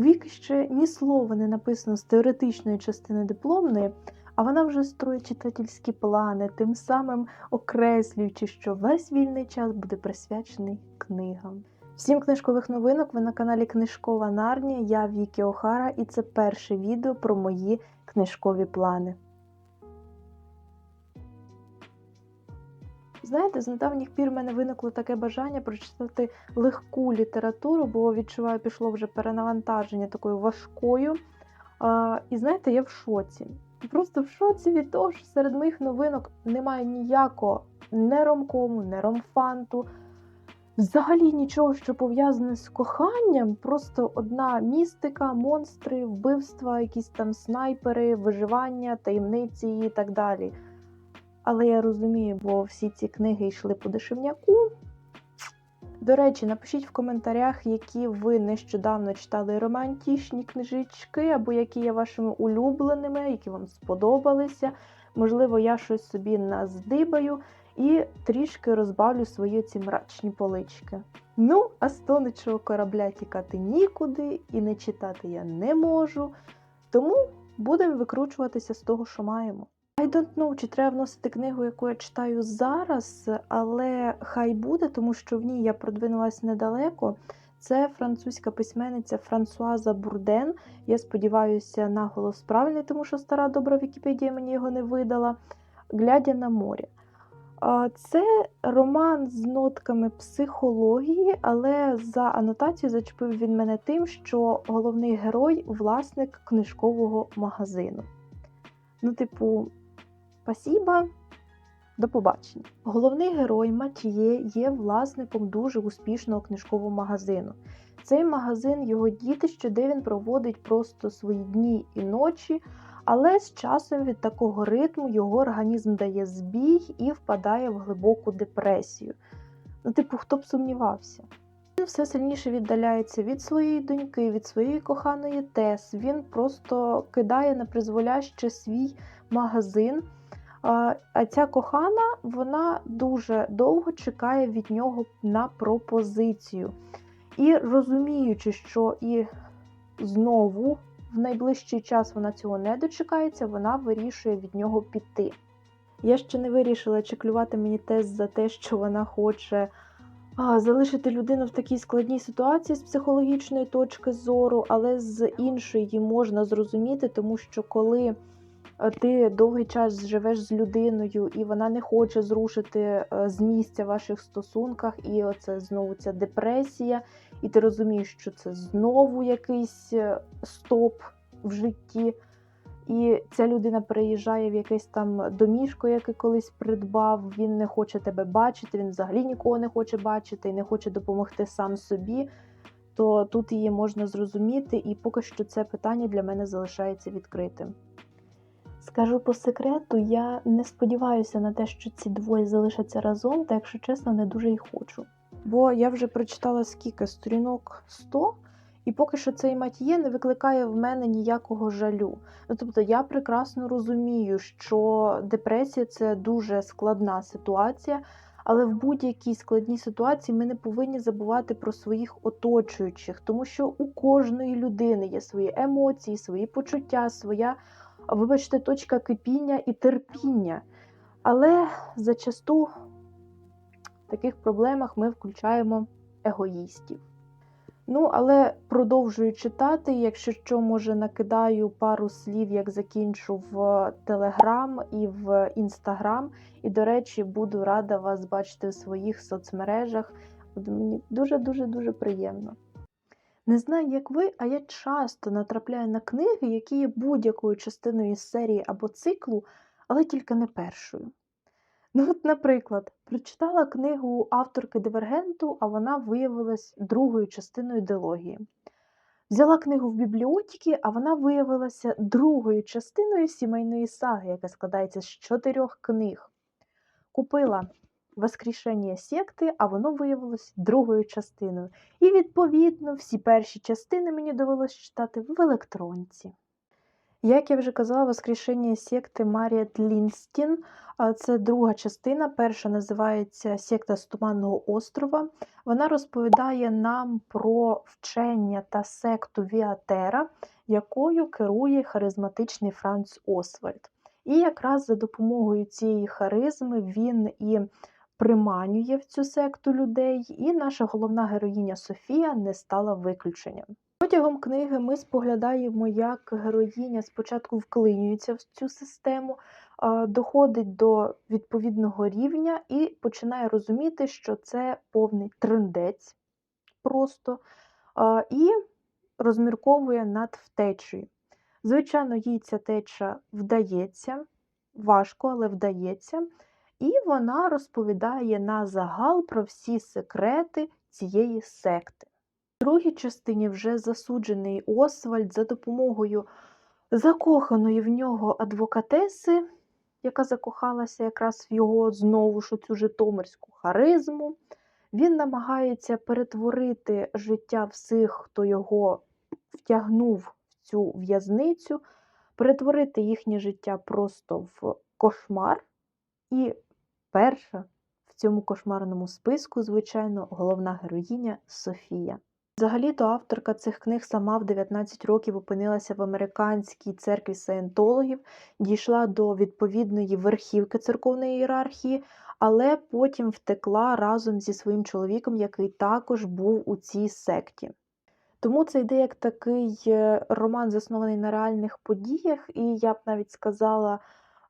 Віки ще ні слова не написано з теоретичної частини дипломної, а вона вже строїть читательські плани, тим самим окреслюючи, що весь вільний час буде присвячений книгам. Всім книжкових новинок ви на каналі Книжкова Нарнія. Я Вікі Охара, і це перше відео про мої книжкові плани. Знаєте, з недавніх пір в мене виникло таке бажання прочитати легку літературу, бо відчуваю, пішло вже перенавантаження такою важкою. А, і знаєте, я в шоці. Просто в шоці від того, що серед моїх новинок немає ніякого не ромкому, не ромфанту. Взагалі нічого, що пов'язане з коханням, просто одна містика, монстри, вбивства, якісь там снайпери, виживання, таємниці і так далі. Але я розумію, бо всі ці книги йшли по дешевняку. До речі, напишіть в коментарях, які ви нещодавно читали романтичні книжечки, або які є вашими улюбленими, які вам сподобалися. Можливо, я щось собі наздибаю і трішки розбавлю свої ці мрачні полички. Ну, а з тонучого корабля тікати нікуди і не читати я не можу. Тому будемо викручуватися з того, що маємо. I don't know, чи треба вносити книгу, яку я читаю зараз, але хай буде, тому що в ній я продвинулася недалеко. Це французька письменниця Франсуаза Бурден. Я сподіваюся, наголос правильний, тому що стара добра Вікіпедія мені його не видала. Глядя на море. Це роман з нотками психології, але за анотацією зачепив він мене тим, що головний герой власник книжкового магазину. Ну, типу, спасіба, до побачення. Головний герой Матіє є власником дуже успішного книжкового магазину. Цей магазин його дітище, де він проводить просто свої дні і ночі, але з часом від такого ритму його організм дає збій і впадає в глибоку депресію. Ну, типу, хто б сумнівався? Він все сильніше віддаляється від своєї доньки, від своєї коханої Тес. Він просто кидає на призволяще свій магазин. А ця кохана вона дуже довго чекає від нього на пропозицію. І розуміючи, що і знову в найближчий час вона цього не дочекається, вона вирішує від нього піти. Я ще не вирішила, чи клювати мені тест за те, що вона хоче а, залишити людину в такій складній ситуації з психологічної точки зору, але з іншої її можна зрозуміти, тому що коли ти довгий час живеш з людиною, і вона не хоче зрушити з місця в ваших стосунках, і оце знову ця депресія, і ти розумієш, що це знову якийсь стоп в житті. І ця людина переїжджає в якесь там домішко, яке колись придбав. Він не хоче тебе бачити, він взагалі нікого не хоче бачити і не хоче допомогти сам собі. То тут її можна зрозуміти, і поки що це питання для мене залишається відкритим. Скажу по секрету, я не сподіваюся на те, що ці двоє залишаться разом, та якщо чесно, не дуже й хочу. Бо я вже прочитала скільки сторінок 100, і поки що цей матіє не викликає в мене ніякого жалю. Ну тобто я прекрасно розумію, що депресія це дуже складна ситуація, але в будь-якій складній ситуації ми не повинні забувати про своїх оточуючих, тому що у кожної людини є свої емоції, свої почуття, своя вибачте, точка кипіння і терпіння. Але зачасту в таких проблемах ми включаємо егоїстів. Ну, але продовжую читати, якщо що, може, накидаю пару слів, як закінчу в Телеграм і в Інстаграм. І, до речі, буду рада вас бачити в своїх соцмережах. Мені дуже-дуже дуже приємно. Не знаю, як ви, а я часто натрапляю на книги, які є будь-якою частиною серії або циклу, але тільки не першою. Ну, от, наприклад, прочитала книгу авторки Дивергенту, а вона виявилась другою частиною дилогії. Взяла книгу в бібліотеки, а вона виявилася другою частиною сімейної саги, яка складається з чотирьох книг. Купила Воскрішення секти, а воно виявилось другою частиною. І, відповідно, всі перші частини мені довелося читати в електронці. Як я вже казала, воскрешення секти Маріет Лінстін. Це друга частина. Перша називається Секта з Туманного острова. Вона розповідає нам про вчення та секту Віатера, якою керує харизматичний Франц Освальд. І якраз за допомогою цієї харизми він і приманює в цю секту людей, і наша головна героїня Софія не стала виключенням. Протягом книги ми споглядаємо, як героїня спочатку вклинюється в цю систему, доходить до відповідного рівня і починає розуміти, що це повний трендець просто, і розмірковує над втечею. Звичайно, їй ця теча вдається, важко, але вдається. І вона розповідає на загал про всі секрети цієї секти. В другій частині вже засуджений Освальд за допомогою закоханої в нього адвокатеси, яка закохалася якраз в його знову ж цю житомирську харизму. Він намагається перетворити життя всіх, хто його втягнув в цю в'язницю, перетворити їхнє життя просто в кошмар. І перша в цьому кошмарному списку, звичайно, головна героїня Софія. Взагалі-то авторка цих книг сама в 19 років опинилася в американській церкві саєнтологів, дійшла до відповідної верхівки церковної ієрархії, але потім втекла разом зі своїм чоловіком, який також був у цій секті. Тому це йде як такий е, роман, заснований на реальних подіях, і я б навіть сказала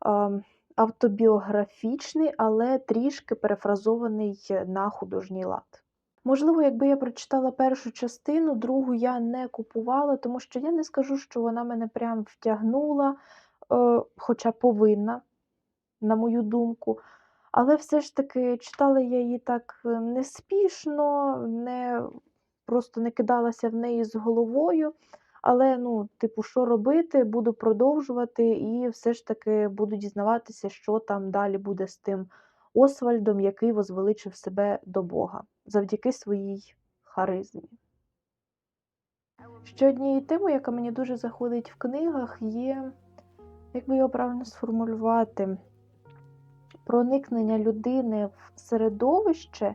ем, автобіографічний, але трішки перефразований на художній лад. Можливо, якби я прочитала першу частину, другу я не купувала, тому що я не скажу, що вона мене прям втягнула, е, хоча повинна, на мою думку. Але все ж таки читала я її так е, неспішно, не, просто не кидалася в неї з головою. Але, ну, типу, що робити, буду продовжувати, і все ж таки буду дізнаватися, що там далі буде з тим Освальдом, який возвеличив себе до Бога завдяки своїй харизмі. Ще однією темою, яка мені дуже заходить в книгах, є, як би його правильно сформулювати, проникнення людини в середовище,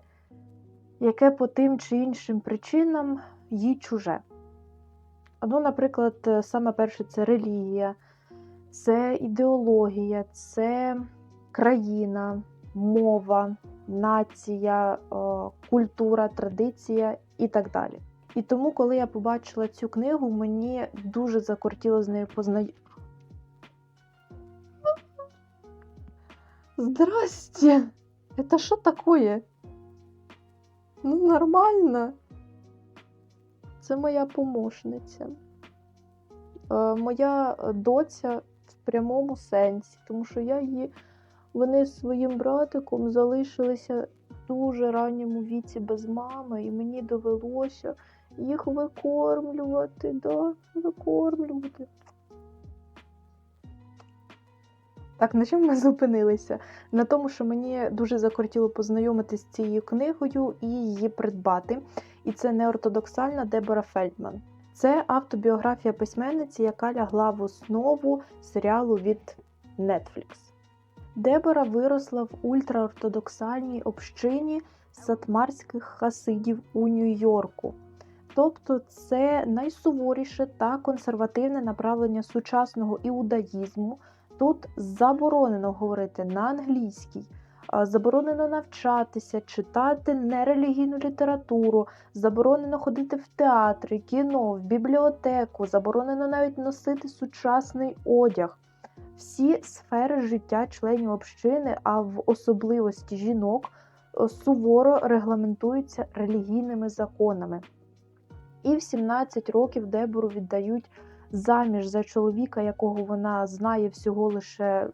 яке по тим чи іншим причинам їй чуже. Ну, наприклад, саме перше це релігія, це ідеологія, це країна, мова, нація, культура, традиція і так далі. І тому, коли я побачила цю книгу, мені дуже закортіло з нею познайомитися. Здрасте! Это що такое? Ну, нормально. Це моя помощниця. Е, моя доця в прямому сенсі, тому що я її вони з своїм братиком залишилися в дуже ранньому віці без мами, і мені довелося їх викормлювати, да, викормлювати. Так, на чому ми зупинилися? На тому, що мені дуже закортіло познайомитися з цією книгою і її придбати. І це неортодоксальна Дебора Фельдман. Це автобіографія письменниці, яка лягла в основу серіалу від Netflix. Дебора виросла в ультраортодоксальній общині сатмарських хасидів у Нью-Йорку. Тобто це найсуворіше та консервативне направлення сучасного іудаїзму. Тут заборонено говорити на англійській, заборонено навчатися, читати нерелігійну літературу, заборонено ходити в театри, кіно, в бібліотеку, заборонено навіть носити сучасний одяг. Всі сфери життя членів общини, а в особливості жінок, суворо регламентуються релігійними законами. І в 17 років Дебору віддають заміж за чоловіка, якого вона знає всього лише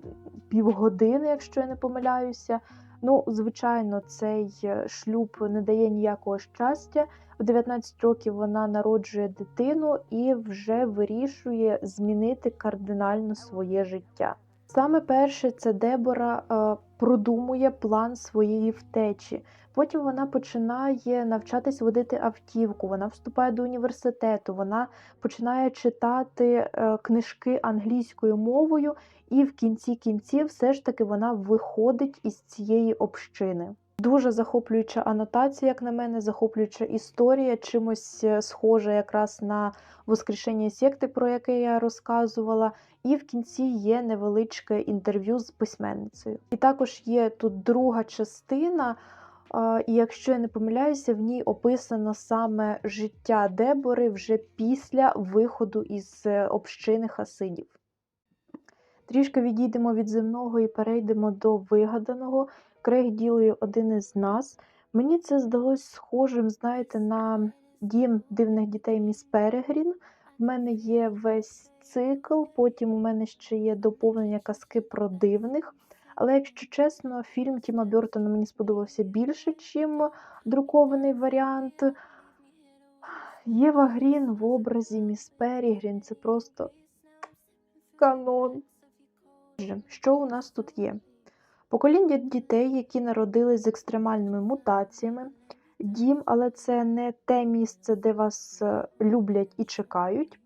півгодини, якщо я не помиляюся. Ну, звичайно, цей е, шлюб не дає ніякого щастя. В 19 років вона народжує дитину і вже вирішує змінити кардинально своє життя. Саме перше, це Дебора е, продумує план своєї втечі. Потім вона починає навчатись водити автівку, вона вступає до університету, вона починає читати е, книжки англійською мовою, і в кінці кінців все ж таки вона виходить із цієї общини. Дуже захоплююча анотація, як на мене, захоплююча історія, чимось е, схожа якраз на Воскрешення секти, про яке я розказувала. І в кінці є невеличке інтерв'ю з письменницею. І також є тут друга частина. І якщо я не помиляюся, в ній описано саме життя Дебори вже після виходу із е, общини Хасидів. Трішки відійдемо від земного і перейдемо до вигаданого. Крейг ділою один із нас. Мені це здалось схожим, знаєте, на дім дивних дітей Міс Перегрін. В мене є весь цикл, потім у мене ще є доповнення казки про дивних. Але, якщо чесно, фільм Тіма Бертона мені сподобався більше, ніж друкований варіант. Єва Грін в образі Міс Перегрін це просто канон. Що у нас тут є? Покоління дітей, які народились з екстремальними мутаціями, дім, але це не те місце, де вас е, люблять і чекають.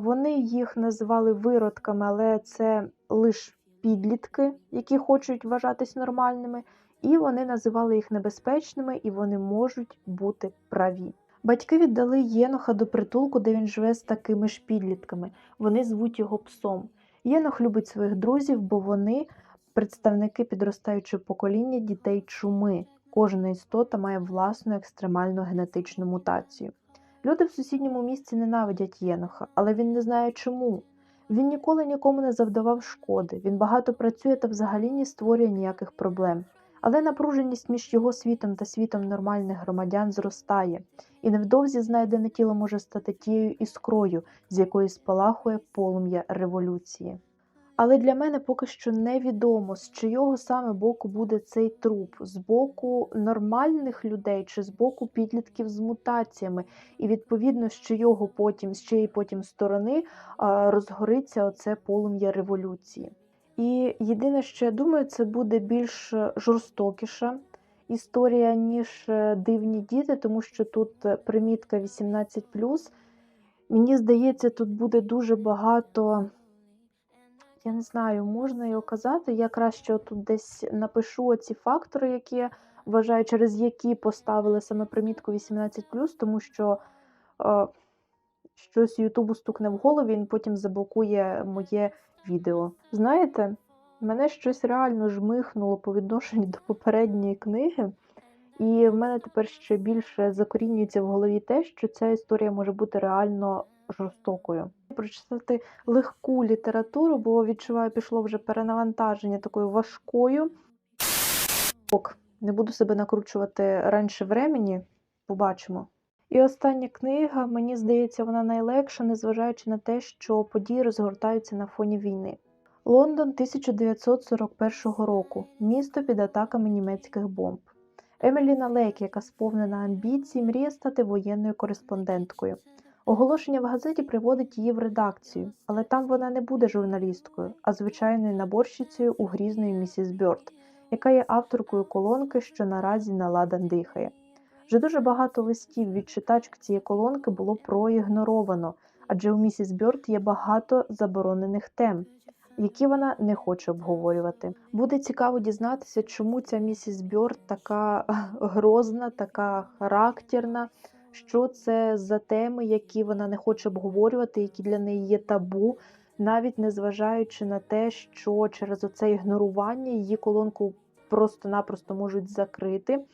Вони їх називали виродками, але це лише підлітки, які хочуть вважатись нормальними, і вони називали їх небезпечними, і вони можуть бути праві. Батьки віддали Єноха до притулку, де він живе з такими ж підлітками. Вони звуть його псом. Єнох любить своїх друзів, бо вони представники підростаючого покоління дітей чуми. Кожна істота має власну екстремальну генетичну мутацію. Люди в сусідньому місті ненавидять Єноха, але він не знає чому. Він ніколи нікому не завдавав шкоди, він багато працює та взагалі не створює ніяких проблем. Але напруженість між його світом та світом нормальних громадян зростає, і невдовзі знайдене тіло може стати тією іскрою, з якої спалахує полум'я революції. Але для мене поки що невідомо, з чийого саме боку буде цей труп, з боку нормальних людей чи з боку підлітків з мутаціями, і відповідно з чийого потім, з чиєї потім сторони розгориться оце полум'я революції. І єдине, що я думаю, це буде більш жорстокіша історія, ніж е, дивні діти, тому що тут е, примітка 18. Мені здається, тут буде дуже багато. Я не знаю, можна його казати. Я краще тут десь напишу оці фактори, які я вважаю, через які поставили саме примітку 18, тому що е, щось Ютубу стукне в голові, він потім заблокує моє відео. Знаєте, мене щось реально жмихнуло по відношенню до попередньої книги, і в мене тепер ще більше закорінюється в голові те, що ця історія може бути реально жорстокою. Прочитати легку літературу, бо відчуваю, пішло вже перенавантаження такою важкою. Ок, не буду себе накручувати раніше времені, побачимо. І остання книга, мені здається, вона найлегша, незважаючи на те, що події розгортаються на фоні війни. Лондон 1941 року. Місто під атаками німецьких бомб. Еміліна Лейк, яка сповнена амбіцій, мріє стати воєнною кореспонденткою. Оголошення в газеті приводить її в редакцію, але там вона не буде журналісткою, а звичайною наборщицею у грізної місіс Бьорд, яка є авторкою колонки, що наразі наладан дихає. Вже дуже багато листів від читачок цієї колонки було проігноровано, адже у місіс Бьорд є багато заборонених тем, які вона не хоче обговорювати. Буде цікаво дізнатися, чому ця місіс Бьорд така грозна, така характерна що це за теми, які вона не хоче обговорювати, які для неї є табу, навіть незважаючи на те, що через оце ігнорування її колонку просто-напросто можуть закрити.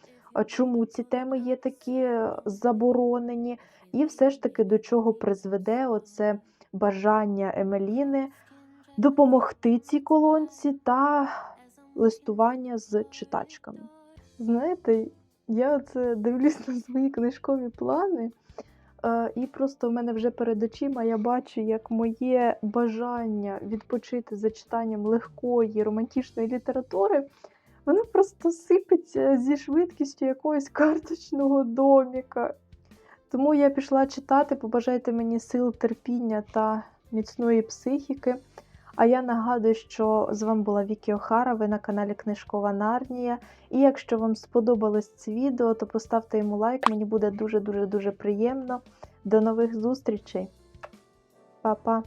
Чому ці теми є такі е, заборонені, і все ж таки до чого призведе оце бажання Емеліни допомогти цій колонці та листування з читачками. Знаєте, я це дивлюсь на свої книжкові плани, е, і просто в мене вже перед очима я бачу, як моє бажання відпочити за читанням легкої романтичної літератури, воно просто сипеться зі швидкістю якогось карточного доміка. Тому я пішла читати, побажайте мені сил терпіння та міцної психіки. А я нагадую, що з вами була Вікі Охара, ви на каналі Книжкова Нарнія. І якщо вам сподобалось це відео, то поставте йому лайк, мені буде дуже-дуже дуже приємно. До нових зустрічей. Па-па!